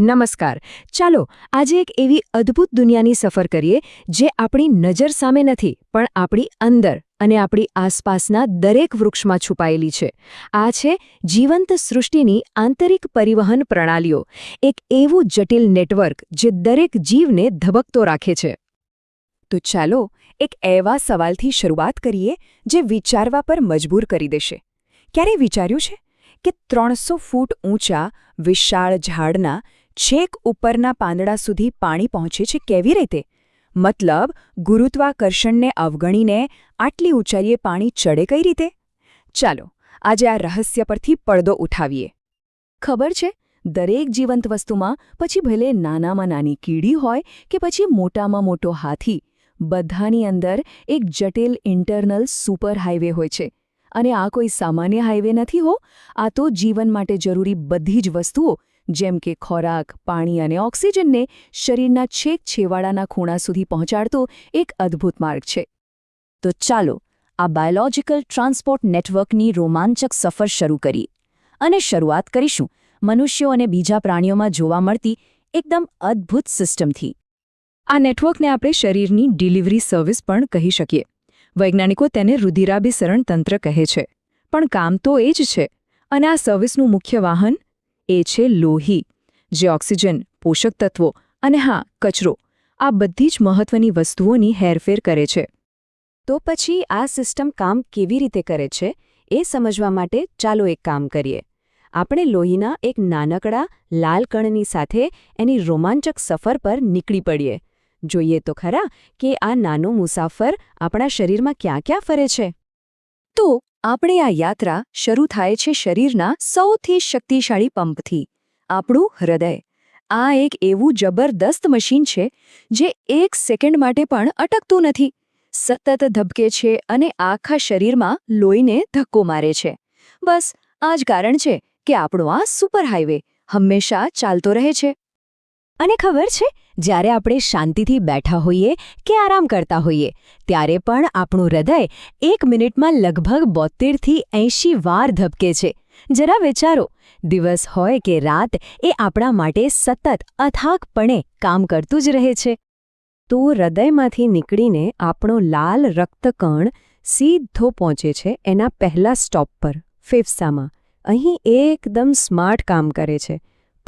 નમસ્કાર. ચાલો, આજે એક એવી અદ્ભુત દુનિયાની સફર કરીએ, જે આપણી નજર સામે નથી, પણ આપણી અંદર અને આપણી આસપાસના દરેક વૃક્ષમાં છુપાયેલી છે. આ છે જીવંત સૃષ્ટિની આંતરિક પરિવહન પ્રણાલીઓ, એક એવું જટિલ નેટવર્ક જે દરેક જીવને ધબકતો રાખે છે. તો ચાલો, એક એવા સવાલથી શરૂઆત કરીએ, જે વિચારવા પર મજબૂર કરી દેશે. ક્યારે વિચાર્યું છે કે ત્રણસો ફૂટ ઊંચા, વિશાળ ઝાડના છેક ઉપરના પાંદડા સુધી પાણી પહોંચે છે કેવી રીતે? મતલબ, ગુરુત્વાકર્ષણને અવગણીને આટલી ઊંચાઈએ પાણી ચડે કઈ રીતે? ચાલો, આજે આ રહસ્ય પરથી પડદો ઉઠાવીએ. ખબર છે, દરેક જીવંત વસ્તુમાં પછી ભલે નાનામાં નાની કીડી હોય કે પછી મોટામાં મોટો હાથી, બધાની અંદર એક જટિલ ઇન્ટરનલ સુપર હાઇવે હોય છે. અને આ કોઈ સામાન્ય હાઇવે નથી હો, આ તો જીવન માટે જરૂરી બધી જ વસ્તુઓ જેમ કે ખોરાક, પાણી અને ઓક્સિજનને શરીરના છેક છેવાડાના ખૂણા સુધી પહોંચાડતો એક અદ્ભુત માર્ગ છે. તો ચાલો, આ બાયોલોજિકલ ટ્રાન્સપોર્ટ નેટવર્કની રોમાંચક સફર શરૂ કરી અને શરૂઆત કરીશું મનુષ્યો અને બીજા પ્રાણીઓમાં જોવા મળતી એકદમ અદ્ભુત સિસ્ટમથી. આ નેટવર્કને આપણે શરીરની ડિલિવરી સર્વિસ પણ કહી શકીએ. વૈજ્ઞાનિકો તેને રુધિરાભિસરણ તંત્ર કહે છે. પણ કામ તો એ જ છે. અને આ સર્વિસનું મુખ્ય વાહન એ છે લોહી, જે ઓક્સિજન, પોષક તત્વો અને હા, કચરો. આ બધી જ મહત્વની વસ્તુઓની હેરફેર કરે છે. તો પછી આ સિસ્ટમ કામ કેવી રીતે કરે છે એ સમજવા માટે ચાલો એક કામ કરીએ. આપણે લોહીના એક નાનકડા, લાલ કણની સાથે એની રોમાંચક સફર પર નીકળી પડીએ. જોઈએ તો ખરા કે આ નાનો મુસાફર આપણા શરીરમાં ક્યાં ક્યાં ફરે છે? તો આપણે આ યાત્રા શરૂ થાય છે શરીરના સૌથી શક્તિશાળી પંપથી, આપણું હૃદય. આ એક એવું જબરદસ્ત મશીન છે, જે એક સેકન્ડ માટે પણ અટકતું નથી. સતત ધબકે છે અને આખા શરીરમાં લોહીને ધક્કો મારે છે. બસ, આ જ કારણ છે કે આપણો આ સુપર હાઈવે હંમેશા ચાલતો રહે છે. અને ખબર છે, જ્યારે આપણે શાંતિથી બેઠા હોઈએ કે આરામ કરતા હોઈએ, ત્યારે પણ આપણું હૃદય એક મિનિટમાં લગભગ બોતેરથી એંશી વાર ધબકે છે. જરા વિચારો, દિવસ હોય કે રાત, એ આપણા માટે સતત, અથાગપણે કામ કરતું જ રહે છે. તો હૃદયમાંથી નીકળીને આપણો લાલ રક્તકણ સીધો પહોંચે છે એના પહેલા સ્ટોપ પર, ફેફસામાં. અહીં એકદમ સ્માર્ટ કામ કરે છે.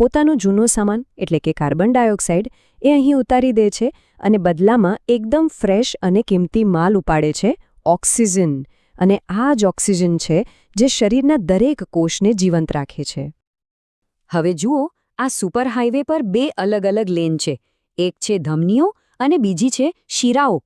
પોતાનો જૂનો સામાન, એટલે કે કાર્બન ડાયોક્સાઇડ, એ અહીં ઉતારી દે છે અને બદલામાં એકદમ ફ્રેશ અને કિંમતી માલ ઉપાડે છે, ઓક્સિજન. અને આ જ ઓક્સિજન છે જે શરીરના દરેક કોષને જીવંત રાખે છે. હવે જુઓ, આ સુપર હાઇવે પર બે અલગ અલગ લેન છે. એક છે ધમનીઓ અને બીજી છે શિરાઓ.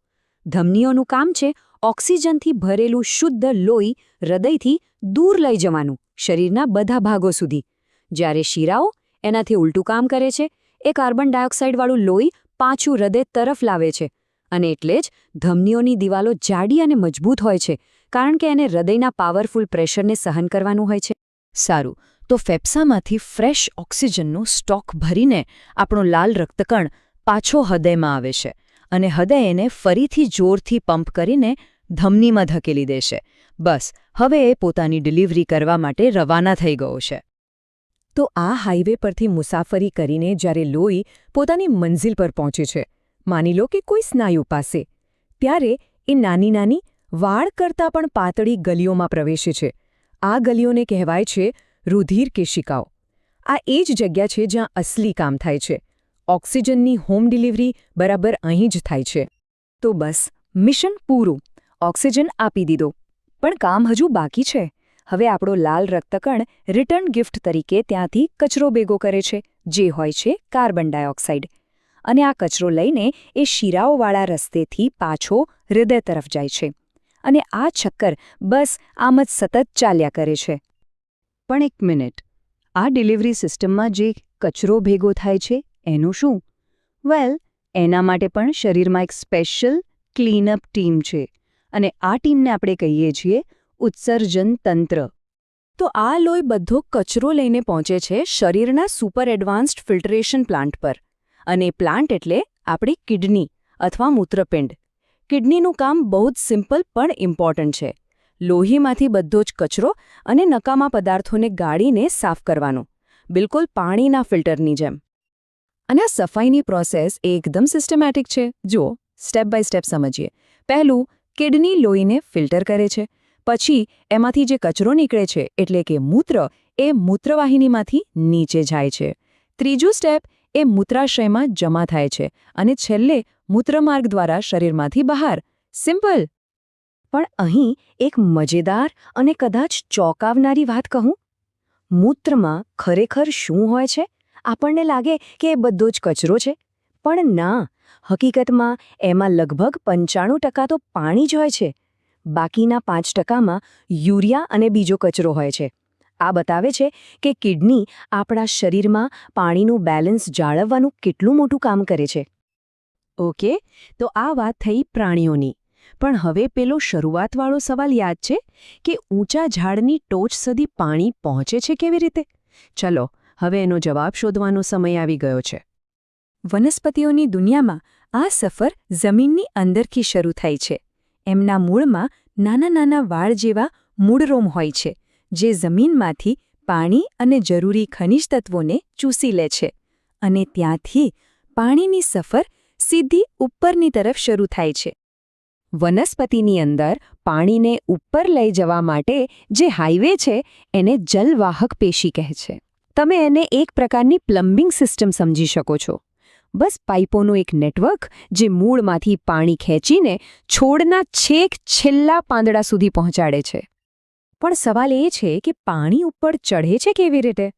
ધમનીઓનું કામ છે ઓક્સિજનથી ભરેલું શુદ્ધ લોહી હૃદયથી દૂર લઈ જવાનું, શરીરના બધા ભાગો સુધી. જ્યારે શિરાઓ એનાથી ઉલટું કામ કરે છે. એ કાર્બન ડાયોક્સાઇડવાળું લોહી પાછું હૃદય તરફ લાવે છે અને એટલે જ ધમનીઓની દિવાલો જાડી અને મજબૂત હોય છે, કારણ કે એને હૃદયના પાવરફુલ પ્રેશરને સહન કરવાનું હોય છે. સારું, તો ફેફસામાંથી ફ્રેશ ઓક્સિજનનો સ્ટોક ભરીને આપણો લાલ રક્તકણ પાછો હૃદયમાં આવે છે અને હૃદય એને ફરીથી જોરથી પંપ કરીને ધમનીમાં ધકેલી દેશે. બસ, હવે એ પોતાની ડિલિવરી કરવા માટે રવાના થઈ ગયો છે. તો આ હાઈવે પરથી મુસાફરી કરીને જ્યારે લોહી પોતાની મંઝિલ પર પહોંચે છે, માની લો કે કોઈ સ્નાયુ પાસે, ત્યારે એ નાની નાની, વાળ કરતાં પણ પાતળી ગલીઓમાં પ્રવેશે છે. આ ગલીઓને કહેવાય છે રુધિર કેશિકાઓ. આ એ જ જગ્યા છે જ્યાં અસલી કામ થાય છે. ઓક્સિજનની હોમ ડિલિવરી બરાબર અહીં જ થાય છે. તો બસ, મિશન પૂરું. ઓક્સિજન આપી દીધો. પણ કામ હજુ બાકી છે. હવે આપણો લાલ રક્તકણ રિટર્ન ગિફ્ટ તરીકે ત્યાંથી કચરો ભેગો કરે છે, જે હોય છે કાર્બન ડાયોક્સાઇડ. અને આ કચરો લઈને એ શિરાઓવાળા રસ્તેથી પાછો હૃદય તરફ જાય છે. અને આ ચક્કર બસ આમ જ સતત ચાલ્યા કરે છે. પણ એક મિનિટ. આ ડિલિવરી સિસ્ટમમાં જે કચરો ભેગો થાય છે, એનું શું? વેલ, એના માટે પણ શરીરમાં એક સ્પેશિયલ ક્લીનઅપ ટીમ છે. અને આ ટીમને આપણે કહીએ છીએ ઉત્સર્જન તંત્ર. તો આ લોહી બધો કચરો લઈને પહોંચે છે શરીરના સુપર એડવાન્સ્ડ ફિલ્ટરેશન પ્લાન્ટ પર. અને પ્લાન્ટ એટલે આપણી કિડની અથવા મૂત્રપિંડ. કિડનીનું કામ બહુ જ સિમ્પલ પણ ઇમ્પોર્ટન્ટ છે. લોહીમાંથી બધો જ કચરો અને નકામા પદાર્થોને ગાળીને સાફ કરવાનું. બિલકુલ પાણીના ફિલ્ટરની જેમ. અને આ સફાઈની પ્રોસેસ એકદમ સિસ્ટમેટિક છે. જુઓ, સ્ટેપ બાય સ્ટેપ સમજીએ. પહેલું, કિડની લોહીને ફિલ્ટર કરે છે. પછી એમાંથી જે કચરો નીકળે છે, એટલે કે મૂત્ર, એ મૂત્રવાહિનીમાંથી નીચે જાય છે. ત્રીજું સ્ટેપ એ મૂત્રાશયમાં જમા થાય છે અને છેલ્લે મૂત્રમાર્ગ દ્વારા શરીરમાંથી બહાર. સિમ્પલ પણ અહીં એક મજેદાર અને કદાચ ચોંકાવનારી વાત કહું? મૂત્રમાં ખરેખર શું હોય છે? આપણને લાગે કે એ બધો જ કચરો છે? પણ ના, હકીકતમાં એમાં લગભગ પંચાણું ટકા તો પાણી જ હોય છે. બાકીના પાંચ ટકામાં યુરિયા અને બીજો કચરો હોય છે. આ બતાવે છે કે કિડની આપણા શરીરમાં પાણીનું બેલેન્સ જાળવવાનું કેટલું મોટું કામ કરે છે. ઓકે, તો આ વાત થઈ પ્રાણીઓની. પણ હવે પેલો શરૂઆતવાળો સવાલ યાદ છે કે ઊંચા ઝાડની ટોચ સુધી પાણી પહોંચે છે કેવી રીતે? ચલો, હવે એનો જવાબ શોધવાનો સમય આવી ગયો છે. વનસ્પતિઓની દુનિયામાં આ સફર જમીનની અંદરથી શરૂ થાય છે. એમના મૂળમાં નાના નાના વાળ જેવા મૂળરોમ હોય છે, જે જમીનમાંથી પાણી અને જરૂરી ખનિજ તત્વોને ચૂસી લે છે અને ત્યાંથી પાણીની સફર સીધી ઉપરની તરફ શરૂ થાય છે. વનસ્પતિની અંદર પાણીને ઉપર લઈ જવા માટે જે હાઈવે છે, એને જલવાહક પેશી કહે છે. તમે એને એક પ્રકારની પ્લમ્બિંગ સિસ્ટમ સમજી શકો છો. બસ પાઇપોનું એક નેટવર્ક જે મૂળમાંથી પાણી ખેંચીને છોડના છેક છેલ્લા પાંદડા સુધી પહોંચાડે છે. પણ સવાલ એ છે કે પાણી ઉપર ચઢે છે કેવી રીતે?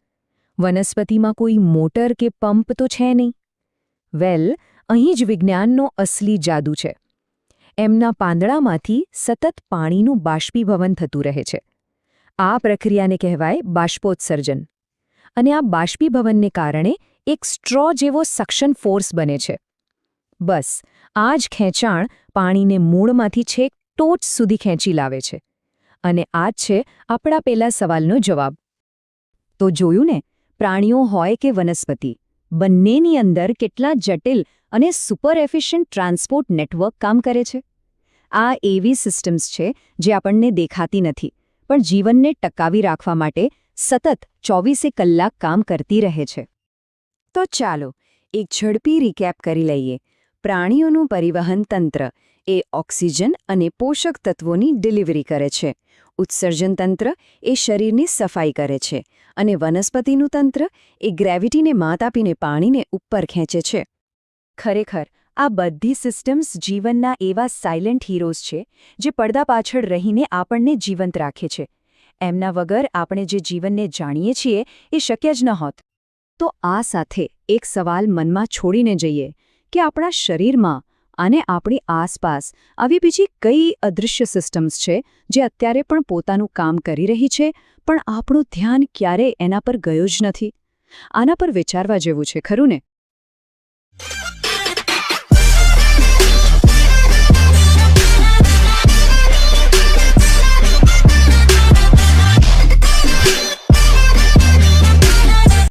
વનસ્પતિમાં કોઈ મોટર કે પંપ તો છે નહીં. વેલ, અહીં જ વિજ્ઞાનનો અસલી જાદુ છે. એમના પાંદડામાંથી સતત પાણીનું બાષ્પીભવન થતું રહે છે. આ પ્રક્રિયાને કહેવાય બાષ્પોત્સર્જન. અને આ બાષ્પીભવનને કારણે એક સ્ટ્રો જેવો સક્શન ફોર્સ બને છે. બસ, આ જ ખેંચાણ પાણીને મૂળમાંથી છેક ટોચ સુધી ખેંચી લાવે છે. અને આ જ છે આપણા પેલા સવાલનો જવાબ. તો જોયું ને, પ્રાણીઓ હોય કે વનસ્પતિ, બંનેની અંદર કેટલા જટિલ અને સુપર એફિશિયન્ટ ટ્રાન્સપોર્ટ નેટવર્ક કામ કરે છે? આ એવી સિસ્ટમ્સ છે જે આપણને દેખાતી નથી, પણ જીવનને ટકાવી રાખવા માટે સતત ચોવીસે કલાક કામ કરતી રહે છે. તો ચાલો એક ઝડપી રીકેપ કરી લઈએ. પ્રાણીઓનું પરિવહન તંત્ર એ ઓક્સિજન અને પોષક તત્વોની ડિલિવરી કરે છે. ઉત્સર્જન તંત્ર એ શરીરની સફાઈ કરે છે અને વનસ્પતિનું તંત્ર એ ગ્રેવિટીને માત આપીને પાણીને ઉપર ખેંચે છે. ખરેખર, આ બધી સિસ્ટમ્સ જીવનના એવા સાયલેન્ટ હીરોઝ છે જે પડદા પાછળ રહીને આપણને જીવંત રાખે છે. એમના વગર આપણે જે જીવનને જાણીએ છીએ એ શક્ય જ ન હોત તો આ સાથે એક સવાલ મનમાં છોડીને જઈએ કે આપણા શરીરમાં અને આપણી આસપાસ આવી બીજી કઈ અદૃશ્ય સિસ્ટમ્સ છે જે અત્યારે પણ પોતાનું કામ કરી રહી છે, પણ આપણું ધ્યાન ક્યારે એના પર ગયું જ નથી? આના પર વિચારવા જેવું છે, ખરું ને?